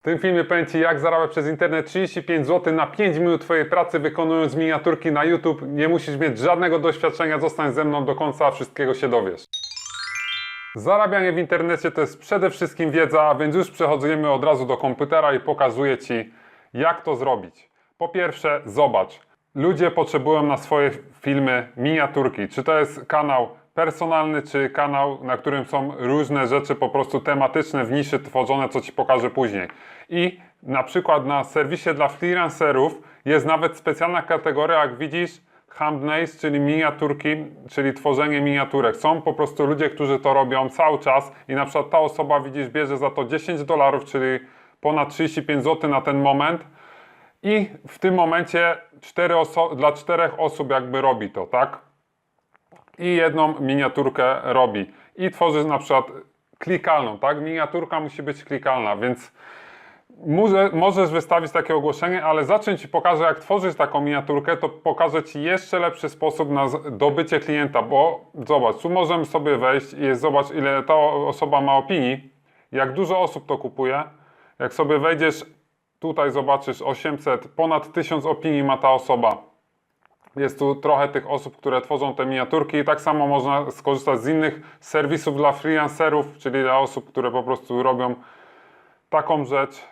W tym filmie powiem Ci, jak zarabiać przez internet 35 zł na 5 minut Twojej pracy, wykonując miniaturki na YouTube. Nie musisz mieć żadnego doświadczenia, zostań ze mną do końca, wszystkiego się dowiesz. Zarabianie w internecie to jest przede wszystkim wiedza, więc już przechodzimy od razu do komputera i pokazuję Ci, jak to zrobić. Po pierwsze, zobacz. Ludzie potrzebują na swoje filmy miniaturki. Czy to jest kanał personalny, czy kanał, na którym są różne rzeczy po prostu tematyczne w niszy tworzone, co Ci pokażę później. I na przykład na serwisie dla freelancerów jest nawet specjalna kategoria, jak widzisz, thumbnails, czyli miniaturki, czyli tworzenie miniaturek. Są po prostu ludzie, którzy to robią cały czas i na przykład ta osoba, widzisz, bierze za to 10 dolarów, czyli ponad 35 zł na ten moment i w tym momencie cztery dla czterech osób jakby robi to, tak? I jedną miniaturkę robi. I tworzy na przykład klikalną, tak? Miniaturka musi być klikalna, więc może, możesz wystawić takie ogłoszenie, ale zacząć Ci pokażę, jak tworzyć taką miniaturkę, to pokażę Ci jeszcze lepszy sposób na dobycie klienta, bo zobacz, tu możemy sobie wejść i zobacz, ile ta osoba ma opinii, jak dużo osób to kupuje. Jak sobie wejdziesz, tutaj zobaczysz 800, ponad 1000 opinii ma ta osoba. Jest tu trochę tych osób, które tworzą te miniaturki i tak samo można skorzystać z innych serwisów dla freelancerów, czyli dla osób, które po prostu robią taką rzecz,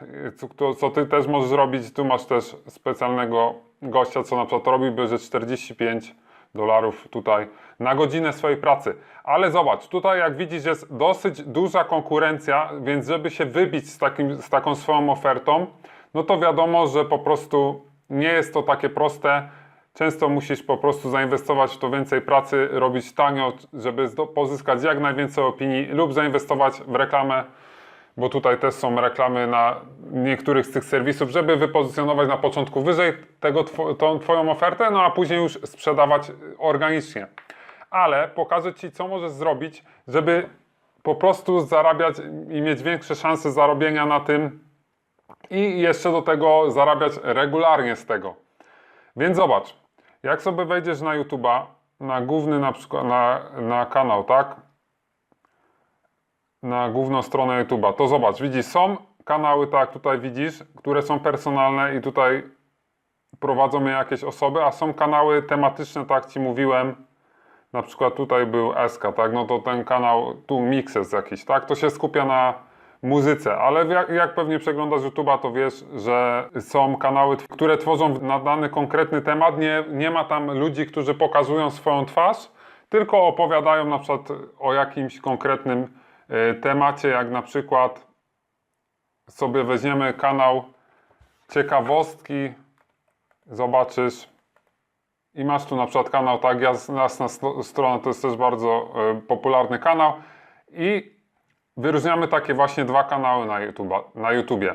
co- ty też możesz robić. Tu masz też specjalnego gościa, co na przykład robi, bierze 45 dolarów tutaj na godzinę swojej pracy. Ale zobacz, tutaj jak widzisz jest dosyć duża konkurencja, więc żeby się wybić z, takim, z taką swoją ofertą, no to wiadomo, że po prostu nie jest to takie proste. Często musisz po prostu zainwestować w to więcej pracy, robić tanio, żeby pozyskać jak najwięcej opinii lub zainwestować w reklamę bo tutaj też są reklamy na niektórych z tych serwisów, żeby wypozycjonować na początku wyżej tego, tą Twoją ofertę, no a później już sprzedawać organicznie. Ale pokażę Ci, co możesz zrobić, żeby po prostu zarabiać i mieć większe szanse zarobienia na tym i jeszcze do tego zarabiać regularnie z tego. Więc zobacz, jak sobie wejdziesz na YouTube'a, na główny na przykład, na, na kanał, tak? na główną stronę YouTube'a, to zobacz, widzisz, są kanały, tak tutaj widzisz, które są personalne i tutaj prowadzą je jakieś osoby, a są kanały tematyczne, tak Ci mówiłem, na przykład tutaj był SK, tak, no to ten kanał, tu Mixes jakiś, tak, to się skupia na muzyce, ale jak, jak pewnie przeglądasz YouTube'a, to wiesz, że są kanały, które tworzą na dany konkretny temat, nie, nie ma tam ludzi, którzy pokazują swoją twarz, tylko opowiadają na przykład o jakimś konkretnym y, temacie, jak na przykład sobie weźmiemy kanał ciekawostki, zobaczysz i masz tu na przykład kanał tak jasna strona, to jest też bardzo y, popularny kanał i wyróżniamy takie właśnie dwa kanały na, YouTube, na YouTubie.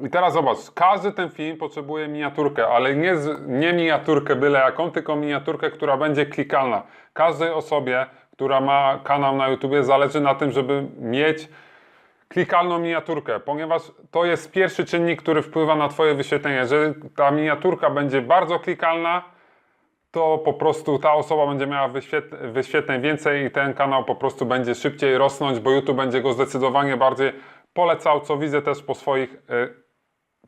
I teraz zobacz, każdy ten film potrzebuje miniaturkę, ale nie, nie miniaturkę byle jaką, tylko miniaturkę, która będzie klikalna. Każdej osobie, która ma kanał na YouTubie, zależy na tym, żeby mieć klikalną miniaturkę, ponieważ to jest pierwszy czynnik, który wpływa na Twoje wyświetlenie. Jeżeli ta miniaturka będzie bardzo klikalna, to po prostu ta osoba będzie miała wyświetl- wyświetleń więcej i ten kanał po prostu będzie szybciej rosnąć, bo YouTube będzie go zdecydowanie bardziej polecał, co widzę też po swoich, y,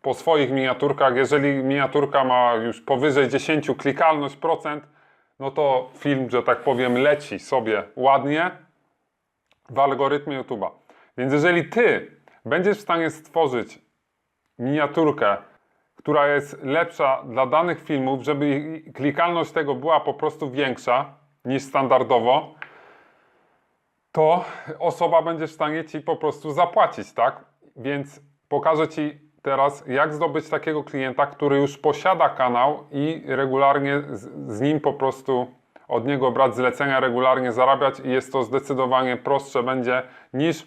po swoich miniaturkach. Jeżeli miniaturka ma już powyżej 10 klikalność procent, no to film, że tak powiem, leci sobie ładnie w algorytmie YouTube'a. Więc jeżeli Ty będziesz w stanie stworzyć miniaturkę, która jest lepsza dla danych filmów, żeby klikalność tego była po prostu większa niż standardowo, to osoba będzie w stanie Ci po prostu zapłacić, tak? Więc pokażę Ci teraz, jak zdobyć takiego klienta, który już posiada kanał i regularnie z, z nim po prostu od niego brać zlecenia, regularnie zarabiać i jest to zdecydowanie prostsze będzie niż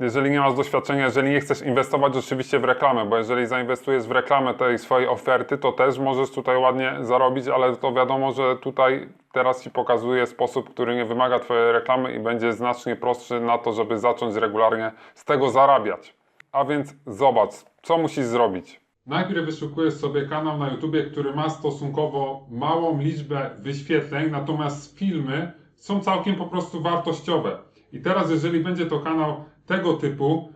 jeżeli nie masz doświadczenia, jeżeli nie chcesz inwestować rzeczywiście w reklamę, bo jeżeli zainwestujesz w reklamę tej swojej oferty, to też możesz tutaj ładnie zarobić, ale to wiadomo, że tutaj teraz Ci pokazuję sposób, który nie wymaga Twojej reklamy i będzie znacznie prostszy na to, żeby zacząć regularnie z tego zarabiać. A więc zobacz, co musisz zrobić. Najpierw wyszukujesz sobie kanał na YouTubie, który ma stosunkowo małą liczbę wyświetleń, natomiast filmy są całkiem po prostu wartościowe. I teraz, jeżeli będzie to kanał tego typu,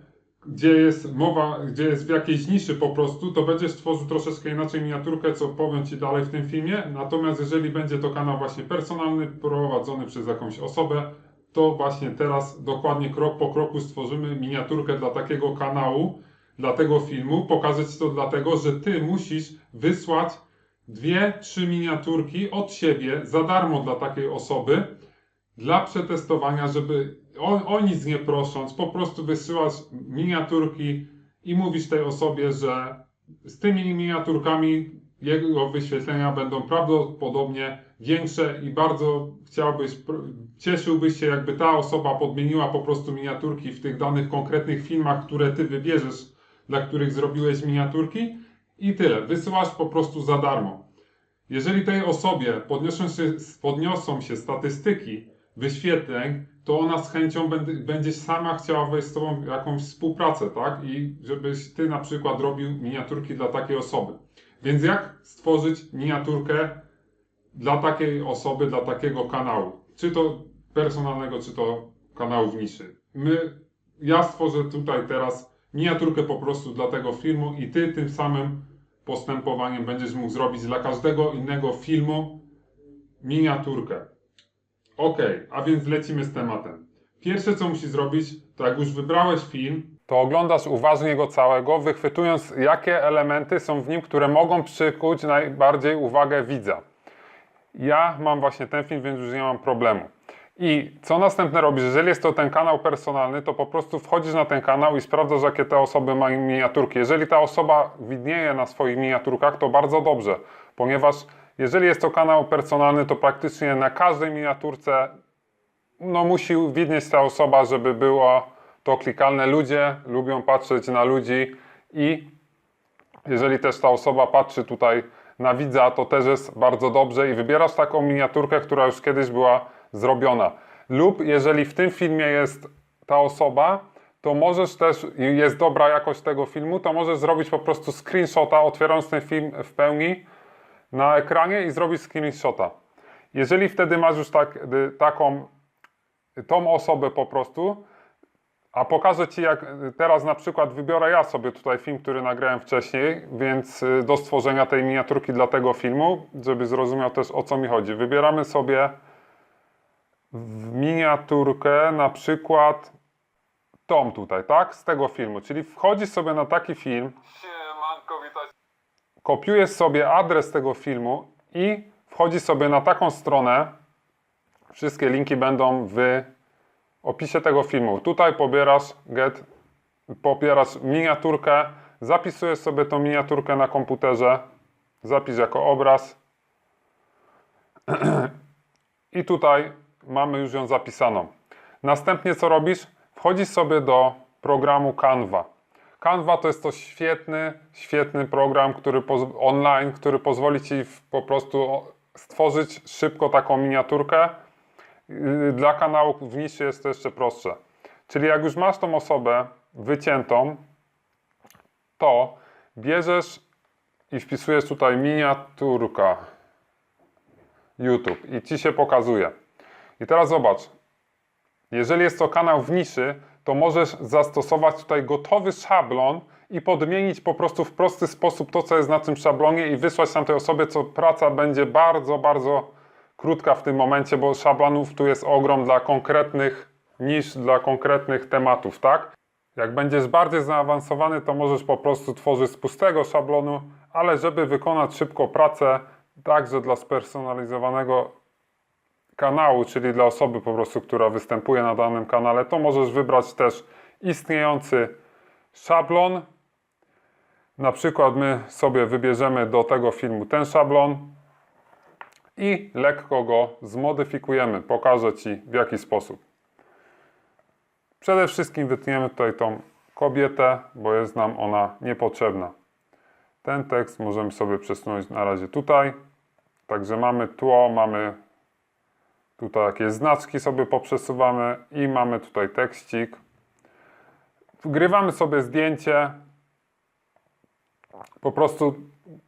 gdzie jest mowa, gdzie jest w jakiejś niszy po prostu, to będziesz tworzył troszeczkę inaczej miniaturkę, co powiem Ci dalej w tym filmie. Natomiast jeżeli będzie to kanał właśnie personalny, prowadzony przez jakąś osobę, to właśnie teraz dokładnie krok po kroku stworzymy miniaturkę dla takiego kanału, dla tego filmu. Pokażę Ci to dlatego, że Ty musisz wysłać dwie, trzy miniaturki od siebie za darmo dla takiej osoby dla przetestowania, żeby o, nic nie prosząc, po prostu wysyłasz miniaturki i mówisz tej osobie, że z tymi miniaturkami jego wyświetlenia będą prawdopodobnie większe i bardzo chciałbyś, cieszyłbyś się, jakby ta osoba podmieniła po prostu miniaturki w tych danych konkretnych filmach, które ty wybierzesz, dla których zrobiłeś miniaturki i tyle. Wysyłasz po prostu za darmo. Jeżeli tej osobie podniosą się, podniosą się statystyki wyświetleń, to ona z chęcią będzie, sama chciała wejść z Tobą w jakąś współpracę, tak? I żebyś Ty na przykład robił miniaturki dla takiej osoby. Więc jak stworzyć miniaturkę dla takiej osoby, dla takiego kanału? Czy to personalnego, czy to kanału w niszy. My, ja stworzę tutaj teraz miniaturkę po prostu dla tego filmu i Ty tym samym postępowaniem będziesz mógł zrobić dla każdego innego filmu miniaturkę. Ok, a więc lecimy z tematem. Pierwsze co musisz zrobić, to jak już wybrałeś film, to oglądasz uważnie go całego, wychwytując jakie elementy są w nim, które mogą przykuć najbardziej uwagę widza. Ja mam właśnie ten film, więc już nie mam problemu. I co następne robisz? Jeżeli jest to ten kanał personalny, to po prostu wchodzisz na ten kanał i sprawdzasz, jakie te osoby mają miniaturki. Jeżeli ta osoba widnieje na swoich miniaturkach, to bardzo dobrze, ponieważ jeżeli jest to kanał personalny, to praktycznie na każdej miniaturce no, musi widnieć ta osoba, żeby było to klikalne. Ludzie lubią patrzeć na ludzi i jeżeli też ta osoba patrzy tutaj na widza, to też jest bardzo dobrze i wybierasz taką miniaturkę, która już kiedyś była zrobiona. Lub jeżeli w tym filmie jest ta osoba, to możesz też, jest dobra jakość tego filmu, to możesz zrobić po prostu screenshota, otwierając ten film w pełni na ekranie i zrobić screenshota. Jeżeli wtedy masz już tak, y, taką, tą osobę po prostu, a pokażę Ci, jak teraz na przykład wybiorę ja sobie tutaj film, który nagrałem wcześniej, więc y, do stworzenia tej miniaturki dla tego filmu, żeby zrozumiał też o co mi chodzi. Wybieramy sobie w miniaturkę na przykład tą tutaj, tak? Z tego filmu. Czyli wchodzisz sobie na taki film. Kopiujesz sobie adres tego filmu i wchodzisz sobie na taką stronę. Wszystkie linki będą w opisie tego filmu. Tutaj pobierasz get, pobierasz miniaturkę, zapisujesz sobie tą miniaturkę na komputerze, zapisz jako obraz i tutaj mamy już ją zapisaną. Następnie co robisz? Wchodzisz sobie do programu Canva. Canva to jest to świetny, świetny program który online, który pozwoli Ci po prostu stworzyć szybko taką miniaturkę. Yy, Dla kanałów w niszy jest to jeszcze prostsze. Czyli jak już masz tą osobę wyciętą, to bierzesz i wpisujesz tutaj miniaturka YouTube i Ci się pokazuje. I teraz zobacz, jeżeli jest to kanał w niszy, to możesz zastosować tutaj gotowy szablon i podmienić po prostu w prosty sposób to, co jest na tym szablonie i wysłać tamtej osobie, co praca będzie bardzo, bardzo krótka w tym momencie, bo szablonów tu jest ogrom dla konkretnych nisz, dla konkretnych tematów, tak? Jak będziesz bardziej zaawansowany, to możesz po prostu tworzyć z pustego szablonu, ale żeby wykonać szybko pracę, także dla spersonalizowanego kanału, czyli dla osoby po prostu, która występuje na danym kanale, to możesz wybrać też istniejący szablon. Na przykład my sobie wybierzemy do tego filmu ten szablon i lekko go zmodyfikujemy. Pokażę Ci w jaki sposób. Przede wszystkim wytniemy tutaj tą kobietę, bo jest nam ona niepotrzebna. Ten tekst możemy sobie przesunąć na razie tutaj. Także mamy tło, mamy Tutaj jakieś znaczki sobie poprzesuwamy i mamy tutaj tekstik. Wgrywamy sobie zdjęcie. Po prostu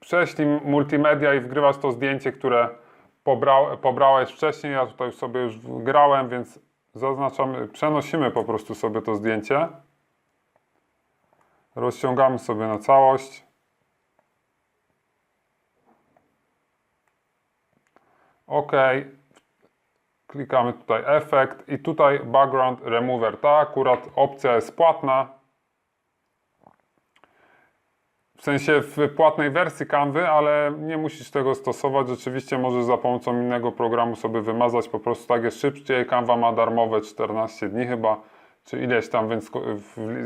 prześlij multimedia i wgrywasz to zdjęcie, które pobrał, pobrałeś wcześniej. Ja tutaj sobie już wgrałem, więc zaznaczamy, przenosimy po prostu sobie to zdjęcie. Rozciągamy sobie na całość. OK. Klikamy tutaj efekt i tutaj background remover. Ta akurat opcja jest płatna. W sensie w płatnej wersji Canvy, ale nie musisz tego stosować. Rzeczywiście możesz za pomocą innego programu sobie wymazać. Po prostu tak jest szybciej. Canva ma darmowe 14 dni chyba, czy ileś tam, więc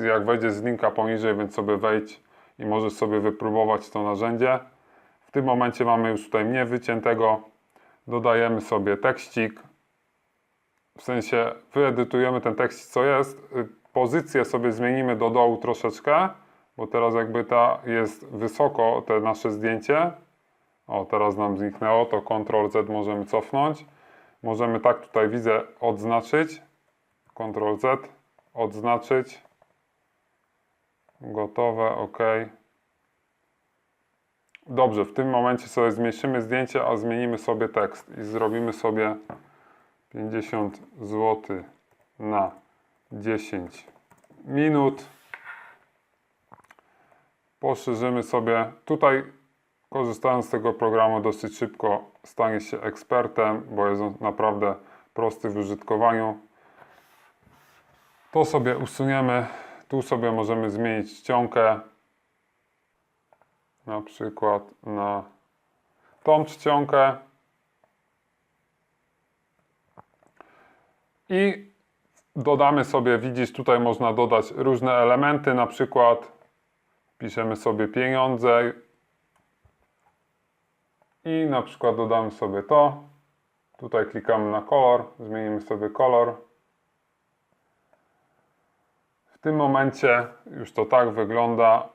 jak wejdziesz z linka poniżej, więc sobie wejdź i możesz sobie wypróbować to narzędzie. W tym momencie mamy już tutaj mnie wyciętego. Dodajemy sobie tekstik. W sensie wyedytujemy ten tekst, co jest. Y, Pozycję sobie zmienimy do dołu troszeczkę, bo teraz jakby ta jest wysoko, te nasze zdjęcie. O, teraz nam zniknęło, to Ctrl Z możemy cofnąć. Możemy tak tutaj widzę odznaczyć. Ctrl Z, odznaczyć. Gotowe, ok. Dobrze, w tym momencie sobie zmniejszymy zdjęcie, a zmienimy sobie tekst i zrobimy sobie 50 zł na 10 minut. Poszerzymy sobie. Tutaj korzystając z tego programu dosyć szybko stanie się ekspertem, bo jest on naprawdę prosty w użytkowaniu. To sobie usuniemy. Tu sobie możemy zmienić czcionkę. Na przykład na tą czcionkę. I dodamy sobie, widzisz, tutaj można dodać różne elementy, na przykład piszemy sobie pieniądze i na przykład dodamy sobie to. Tutaj klikamy na kolor, zmienimy sobie kolor. W tym momencie już to tak wygląda.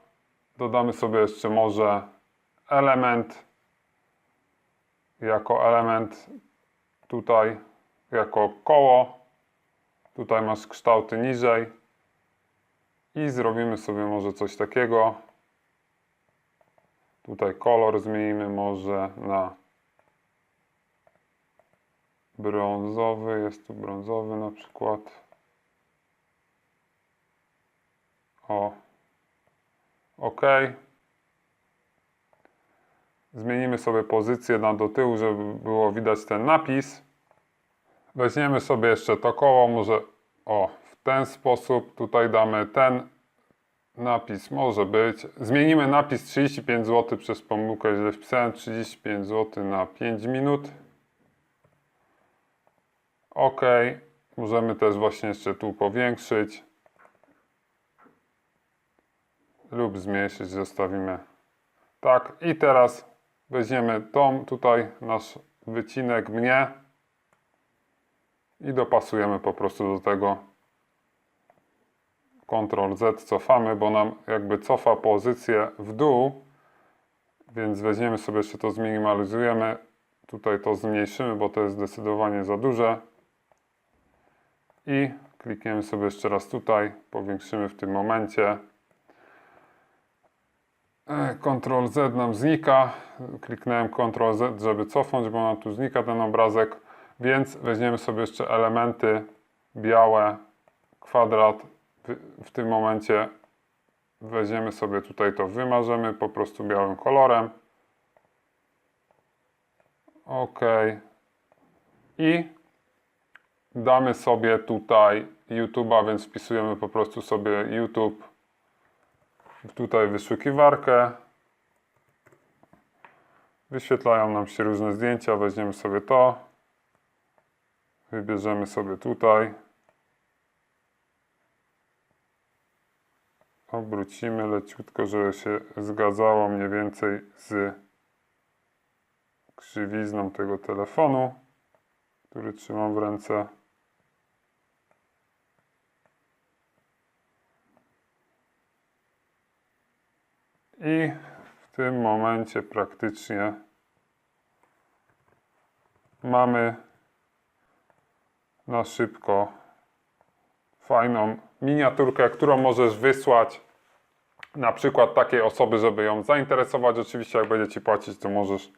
Dodamy sobie jeszcze może element jako element tutaj jako koło. Tutaj masz kształty niżej. I zrobimy sobie może coś takiego. Tutaj kolor zmienimy może na brązowy. Jest tu brązowy na przykład. O. OK. Zmienimy sobie pozycję na do tyłu, żeby było widać ten napis. Weźmiemy sobie jeszcze to koło, może o, w ten sposób. Tutaj damy ten napis, może być. Zmienimy napis 35 zł przez pomyłkę, źle wpisałem 35 zł na 5 minut. OK. Możemy też właśnie jeszcze tu powiększyć lub zmniejszyć, zostawimy tak. I teraz weźmiemy tą tutaj nasz wycinek mnie i dopasujemy po prostu do tego Ctrl Z cofamy, bo nam jakby cofa pozycję w dół więc weźmiemy sobie jeszcze to zminimalizujemy tutaj to zmniejszymy, bo to jest zdecydowanie za duże i klikniemy sobie jeszcze raz tutaj powiększymy w tym momencie Ctrl Z nam znika. Kliknąłem Ctrl Z, żeby cofnąć, bo nam tu znika ten obrazek. Więc weźmiemy sobie jeszcze elementy białe, kwadrat. W, tym momencie weźmiemy sobie tutaj to, wymarzymy po prostu białym kolorem. OK. I damy sobie tutaj YouTube'a, więc wpisujemy po prostu sobie YouTube tutaj wyszukiwarkę. Wyświetlają nam się różne zdjęcia. Weźmiemy sobie to. Wybierzemy sobie tutaj. Obrócimy leciutko, żeby się zgadzało mniej więcej z krzywizną tego telefonu, który trzymam w ręce. I w tym momencie praktycznie mamy na szybko fajną miniaturkę, którą możesz wysłać na przykład takiej osoby, żeby ją zainteresować. Oczywiście jak będzie Ci płacić, to możesz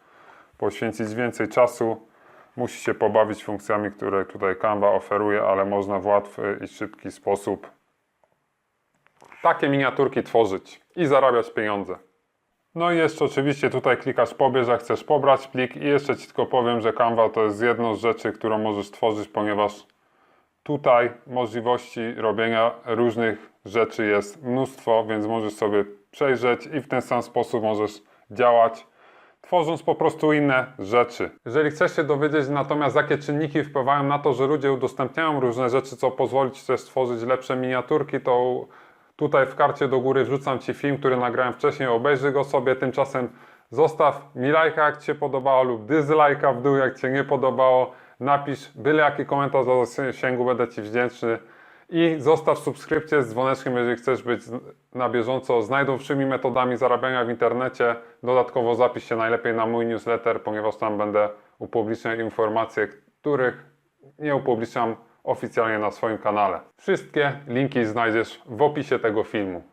poświęcić więcej czasu. Musi się pobawić funkcjami, które tutaj Canva oferuje, ale można w łatwy i szybki sposób takie miniaturki tworzyć i zarabiać pieniądze. No i jeszcze oczywiście tutaj klikasz pobierz, jak chcesz pobrać plik i jeszcze Ci tylko powiem, że Canva to jest jedno z rzeczy, którą możesz tworzyć, ponieważ tutaj możliwości robienia różnych rzeczy jest mnóstwo, więc możesz sobie przejrzeć i w ten sam sposób możesz działać, tworząc po prostu inne rzeczy. Jeżeli chcesz się dowiedzieć natomiast, jakie czynniki wpływają na to, że ludzie udostępniają różne rzeczy, co pozwoli Ci też stworzyć lepsze miniaturki, to tutaj w karcie do góry wrzucam Ci film, który nagrałem wcześniej, obejrzyj go sobie, tymczasem zostaw mi lajka, jak Ci się podobało lub dyslajka w dół, jak Ci się nie podobało. Napisz byle jaki komentarz do zasięgu, będę Ci wdzięczny. I zostaw subskrypcję z dzwoneczkiem, jeżeli chcesz być na bieżąco z najdowszymi metodami zarabiania w internecie. Dodatkowo zapisz się najlepiej na mój newsletter, ponieważ tam będę upubliczniał informacje, których nie upubliczniam oficjalnie na swoim kanale. Wszystkie linki znajdziesz w opisie tego filmu.